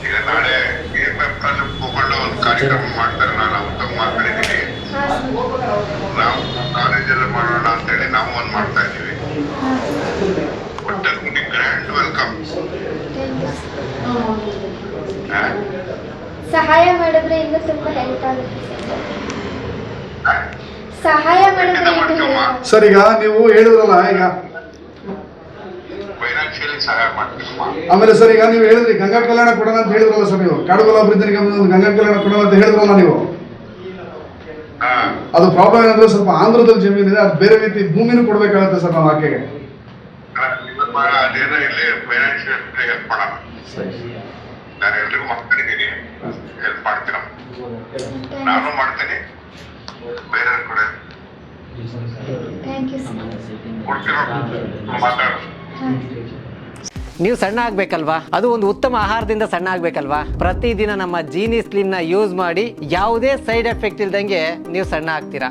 ಈಗ ನಾಳೆ ಕೂತ್ಕೊಂಡು ಒಂದು ಕಾರ್ಯಕ್ರಮ ಮಾಡ್ತಾರೆ ನಾನು ಉತ್ತಮ ಮಾತಾಡಿದ್ದೀನಿ ನಾವು ಕಾಲೇಜಲ್ಲಿ ಮಾಡೋಣ ಅಂತ ಹೇಳಿ ನಾವು ಒಂದು ಮಾಡ್ತಾ ಇದ್ದೀವಿ ಒಟ್ಟು ಗ್ರ್ಯಾಂಡ್ ವೆಲ್ಕಮ್ ಸಹಾಯ ಮಾಡಿದ್ರೆ ಇನ್ನೂ ತುಂಬ ಹೆಲ್ಪ್ ಆಗುತ್ತೆ. ಸಹಾಯ ಮಾಡಿದ್ರೆ ಇನ್ನೂ ಸರ್ ಈಗ ನೀವು ಹೇಳಿದ್ರಲ್ಲ ಈಗ. ಫೈನಾನ್ಷಿಯಲಿ ಸಹಾಯ ಮಾಡ್ತೀನಮ್ಮ ಆಮೇಲೆ ಸರ್ ಈಗ ನೀವು ಹೇಳಿದ್ರಿ ಗಂಗಾ ಕಲ್ಯಾಣ ಕೊಡೋಣ ಅಂತ ಹೇಳಿದ್ರಲ್ಲ ಸರ್ ನೀವು. ಕಾಡುಗೊಲ ಅಭಿವೃದ್ಧಿಗೆ ಒಂದು ಗಂಗಾ ಕಲ್ಯಾಣ ಕೊಡೋಣ ಅಂತ ಹೇಳಿದ್ರಲ್ಲ ನೀವು. ಅದು ಪ್ರಾಬ್ಲಮ್ ಏನಂದ್ರೆ ಸ್ವಲ್ಪ ಆಂಧ್ರದಲ್ಲಿ ಇದೆ ಅದು ಬೇರೆ ರೀತಿ ಭೂಮಿನೂ ಕೊಡ್ಬೇಕಾಗತ್ತೆ ಸರ್ ನಾವು ಆಕೆಗೆ. ನಾನು ಎಲ್ರಿಗೂ ಮಾತಾಡಿದ್ದೀನಿ ಹೆಲ್ಪ್ ಮಾಡ್ತೀನಿ ನಾನು ಮಾಡ್ತೀನಿ. ಬೇರೆ ಕೂಡ. ಥ್ಯಾಂಕ್ ಯು ಸರ್ ಮಾತಾಡು. ನೀವು ಸಣ್ಣ ಆಗ್ಬೇಕಲ್ವಾ? ಅದು ಒಂದು ಉತ್ತಮ ಆಹಾರದಿಂದ ಸಣ್ಣ ಆಗ್ಬೇಕಲ್ವಾ? ಪ್ರತಿದಿನ ನಮ್ಮ ಜೀನಿ ಸ್ಲಿಮ್ನ ಯೂಸ್ ಮಾಡಿ ಯಾವುದೇ ಸೈಡ್ ಎಫೆಕ್ಟ್ ಇಲ್ದಂಗೆ ನೀವು ಸಣ್ಣ ಆಗ್ತೀರಾ?